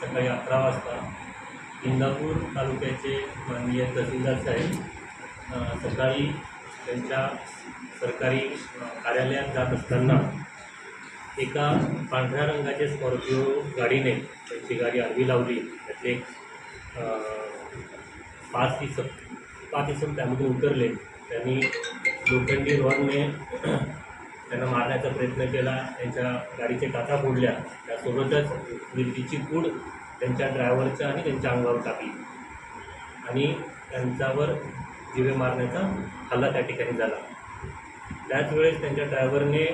सकाळी अकरा वाजता इंदापूर तालुक्याचे माननीय तहसीलदार साहेब सकाळी त्यांच्या सरकारी कार्यालयात जात असताना एका पांढऱ्या रंगाच्या स्कॉर्पिओ गाडीने त्यांची गाडी आडवी लावली. त्यातले पाच इसम पाच इसम त्यामधून उतरले. त्यांनी लोखंडी रॉडने त्यांना मारण्याचा प्रयत्न केला. त्यांच्या गाडीचे काचा फोडल्या त्यासोबतच मिरचीची पूड त्यांच्या ड्रायव्हरच्या आणि त्यांच्या अंगावर टाकली आणि त्यांच्यावर जिवे मारण्याचा हल्ला त्या ठिकाणी झाला. त्याच वेळेस त्यांच्या ड्रायव्हरने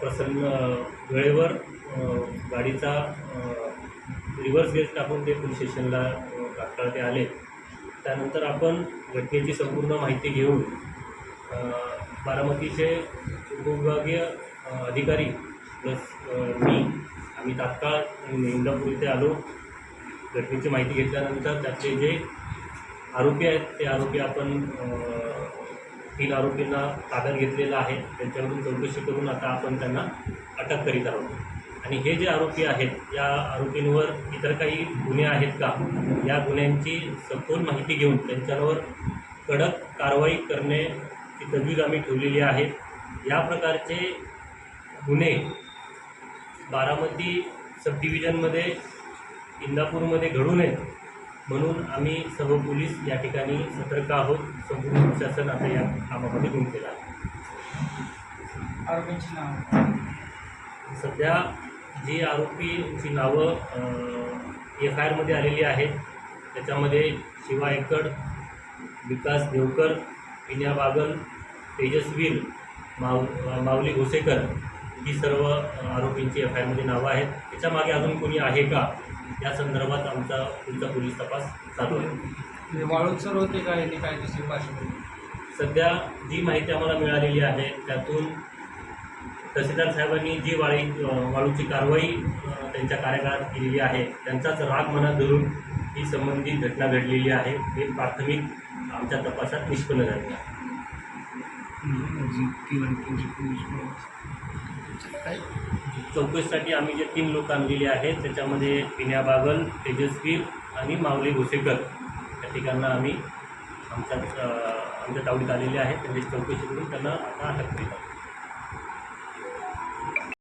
प्रसन्न वेळेवर गाडीचा रिव्हर्स गेअर टाकून ते पोलीस स्टेशनला तात्काळ ते आले. त्यानंतर आपण घटनेची संपूर्ण माहिती घेऊन बारामतीचे उपविभागीय अधिकारी प्लस मी. आम्ही तात्काळ इंदापूर इथे आलो. घटनेची माहिती घेतल्यानंतर त्याचे जे आरोपी आहेत ते आरोपी आपण तीन आरोपींना ताब्यात घेतलेलं आहे. त्यांच्याकडून चौकशी करून आता आपण त्यांना अटक करीत आहोत. आणि हे जे आरोपी आहेत या आरोपींवर इतर काही गुन्हे आहेत का? या गुन्ह्यांची सखोल माहिती घेऊन त्यांच्यावर कडक कारवाई करणे करण्याची तजवीज आम्ही ठेवलेली आहे या प्रकारचे गुन्हे बारामती सब डिव्हिजनमध्ये इंदापूरमध्ये घडू नयेत म्हणून आम्ही सर्व पोलीस या ठिकाणी सतर्क आहोत. संपूर्ण प्रशासन आता या कामामध्ये गुंतलेलं आहे. आरोपींची नाव? सध्या जी आरोपींची नावं एफ आय आरमध्ये आलेली आहेत. त्याच्यामध्ये शिवा एकड विकास देवकर विनया बागल तेजस्वीर माव माऊली घोसेकर ही सर्व आरोपींची एफ आय आरमध्ये नावं आहेत. त्याच्यामागे अजून कोणी आहे का? या संदर्भात आमचा पुढचा पोलीस तपास चालू आहे. म्हणजे वाळूत सर होते का? यांनी काय दुसरी पार्श्वभूमी सध्या जी माहिती आम्हाला मिळालेली आहे त्यातून तहसीलदार साहेबांनी जी वाळी वाळूची कारवाई त्यांच्या कार्यकाळात केलेली आहे त्यांचाच राग मनात धरून ही संबंधित घटना घडलेली आहे. हे प्राथमिक आमच्या तपासात निष्पन्न झाले आहे. चौकशीसाठी आम्ही जे तीन लोक आणलेली आहेत त्याच्यामध्ये पिन्या बागल तेजस्वीर आणि माऊली घोसेकर या ठिकाणा आम्ही आमच्या आमच्या तावडीत आलेले आहेत. त्यांची चौकशी करून त्यांना आता अटक केली